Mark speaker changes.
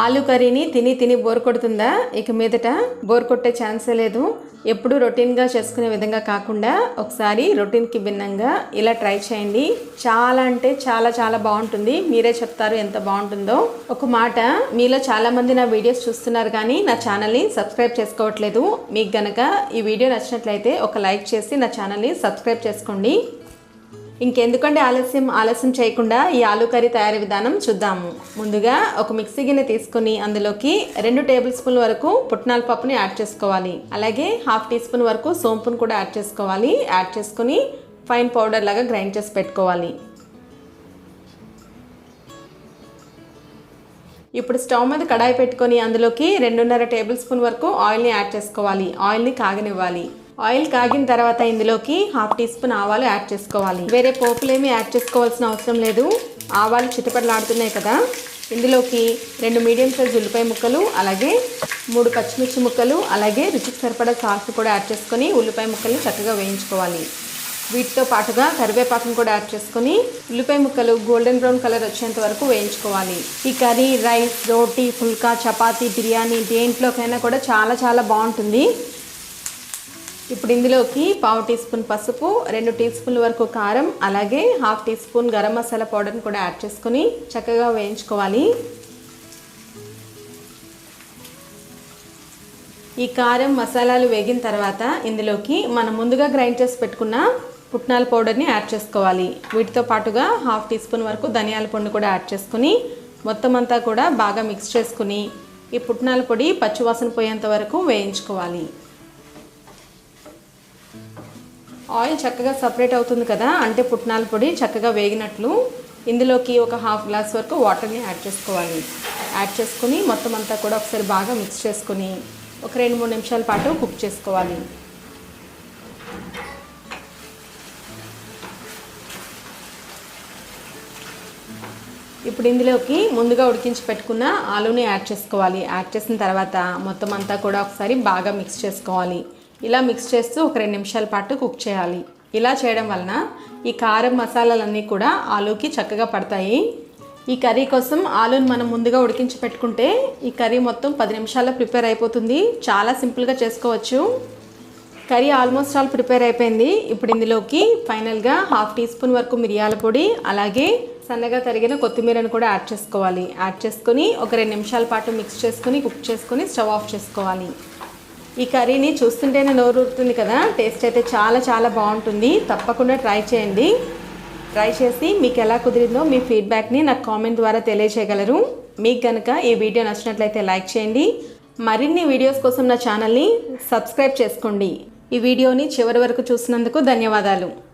Speaker 1: ఆలు కర్రీని తిని తిని బోర్ కొడుతుందా? ఇక మీదట బోర్ కొట్టే ఛాన్సే లేదు. ఎప్పుడు రొటీన్గా చేసుకునే విధంగా కాకుండా ఒకసారి రొటీన్కి భిన్నంగా ఇలా ట్రై చేయండి. చాలా అంటే చాలా చాలా బాగుంటుంది. మీరే చెప్తారు ఎంత బాగుంటుందో. ఒక మాట మీలో చాలామంది నా వీడియోస్ చూస్తున్నారు కానీ నా ఛానల్ని సబ్స్క్రైబ్ చేసుకోవట్లేదు. మీకు గనక ఈ వీడియో నచ్చినట్లయితే ఒక లైక్ చేసి నా ఛానల్ని సబ్స్క్రైబ్ చేసుకోండి. ఇంకెందుకంటే ఆలస్యం ఆలస్యం చేయకుండా ఈ ఆలు కర్రీ తయారీ విధానం చూద్దాము. ముందుగా ఒక మిక్సీ గిన్నె తీసుకుని అందులోకి రెండు టేబుల్ స్పూన్ వరకు పుట్నాల పప్పుని యాడ్ చేసుకోవాలి. అలాగే హాఫ్ టీ స్పూన్ వరకు సోంపును కూడా యాడ్ చేసుకోవాలి. యాడ్ చేసుకుని ఫైన్ పౌడర్ లాగా గ్రైండ్ చేసి పెట్టుకోవాలి. ఇప్పుడు స్టవ్ మీద కడాయి పెట్టుకొని అందులోకి రెండున్నర టేబుల్ స్పూన్ వరకు ఆయిల్ని యాడ్ చేసుకోవాలి. ఆయిల్ని కాగనివ్వాలి. ఆయిల్ కాగిన తర్వాత ఇందులోకి హాఫ్ టీ స్పూన్ ఆవాలు యాడ్ చేసుకోవాలి. వేరే పోపులేమి యాడ్ చేసుకోవాల్సిన అవసరం లేదు. ఆవాలు చిటపటలాడుతున్నాయి కదా. ఇందులోకి రెండు మీడియం సైజ్ ఉల్లిపాయ ముక్కలు అలాగే మూడు పచ్చిమిర్చి ముక్కలు అలాగే రుచికి సరిపడా సాల్ట్ కూడా యాడ్ చేసుకొని ఉల్లిపాయ ముక్కల్ని చక్కగా వేయించుకోవాలి. వీటితో పాటుగా కరివేపాకును కూడా యాడ్ చేసుకొని ఉల్లిపాయ ముక్కలు గోల్డెన్ బ్రౌన్ కలర్ వచ్చేంత వరకు వేయించుకోవాలి. ఈ కర్రీ రైస్ రోటీ ఫుల్కా చపాతీ బిర్యానీ దేంట్లోకైనా కూడా చాలా చాలా బాగుంటుంది. ఇప్పుడు ఇందులోకి పావు టీ స్పూన్ పసుపు రెండు టీ స్పూన్ల వరకు కారం అలాగే half teaspoon garam masala పౌడర్ని కూడా యాడ్ చేసుకొని చక్కగా వేయించుకోవాలి. ఈ కారం మసాలాలు వేగిన తర్వాత ఇందులోకి మనం ముందుగా గ్రైండ్ చేసి పెట్టుకున్న పుట్నాల పౌడర్ని యాడ్ చేసుకోవాలి. వీటితో పాటుగా హాఫ్ టీ స్పూన్ వరకు ధనియాల పొడిని కూడా యాడ్ చేసుకుని మొత్తం అంతా కూడా బాగా మిక్స్ చేసుకుని ఈ పుట్నాల పొడి పచ్చివాసన పోయేంత వరకు వేయించుకోవాలి. ఆయిల్ చక్కగా సపరేట్ అవుతుంది కదా అంటే పుట్నాల పొడి చక్కగా వేగినట్లు ఇందులోకి ఒక హాఫ్ గ్లాస్ వరకు వాటర్ని యాడ్ చేసుకోవాలి. యాడ్ చేసుకుని మొత్తం అంతా కూడా ఒకసారి బాగా మిక్స్ చేసుకుని ఒక రెండు మూడు నిమిషాల పాటు కుక్ చేసుకోవాలి. ఇప్పుడు ఇందులోకి ముందుగా ఉడికించి పెట్టుకున్న ఆలూని యాడ్ చేసుకోవాలి. యాడ్ చేసిన తర్వాత మొత్తం అంతా కూడా ఒకసారి బాగా మిక్స్ చేసుకోవాలి. ఇలా మిక్స్ చేస్తూ ఒక రెండు నిమిషాల పాటు కుక్ చేయాలి. ఇలా చేయడం వలన ఈ కారం మసాలాలన్నీ కూడా ఆలూకి చక్కగా పడతాయి. ఈ కర్రీ కోసం ఆలూని మనం ముందుగా ఉడికించి పెట్టుకుంటే ఈ కర్రీ మొత్తం పది నిమిషాల్లో ప్రిపేర్ అయిపోతుంది. చాలా సింపుల్గా చేసుకోవచ్చు. కర్రీ ఆల్మోస్ట్ ఆల్ ప్రిపేర్ అయిపోయింది. ఇప్పుడు ఇందులోకి ఫైనల్గా హాఫ్ టీ స్పూన్ వరకు మిరియాల పొడి అలాగే సన్నగా తరిగిన కొత్తిమీరను కూడా యాడ్ చేసుకోవాలి. యాడ్ చేసుకొని ఒక రెండు నిమిషాల పాటు మిక్స్ చేసుకుని కుక్ చేసుకుని స్టవ్ ఆఫ్ చేసుకోవాలి. ఈ కర్రీని చూస్తుంటేనే నోరుతుంది కదా? టేస్ట్ అయితే చాలా చాలా బాగుంటుంది. తప్పకుండా ట్రై చేయండి. ట్రై చేసి మీకు ఎలా కుదిరిందో మీ ఫీడ్బ్యాక్ని నాకు కామెంట్ ద్వారా తెలియచేయగలరు. మీకు కనుక ఈ వీడియో నచ్చినట్లయితే లైక్ చేయండి. మరిన్ని వీడియోస్ కోసం నా ఛానల్ని సబ్స్క్రైబ్ చేసుకోండి. ఈ వీడియోని చివరి వరకు చూసినందుకు ధన్యవాదాలు.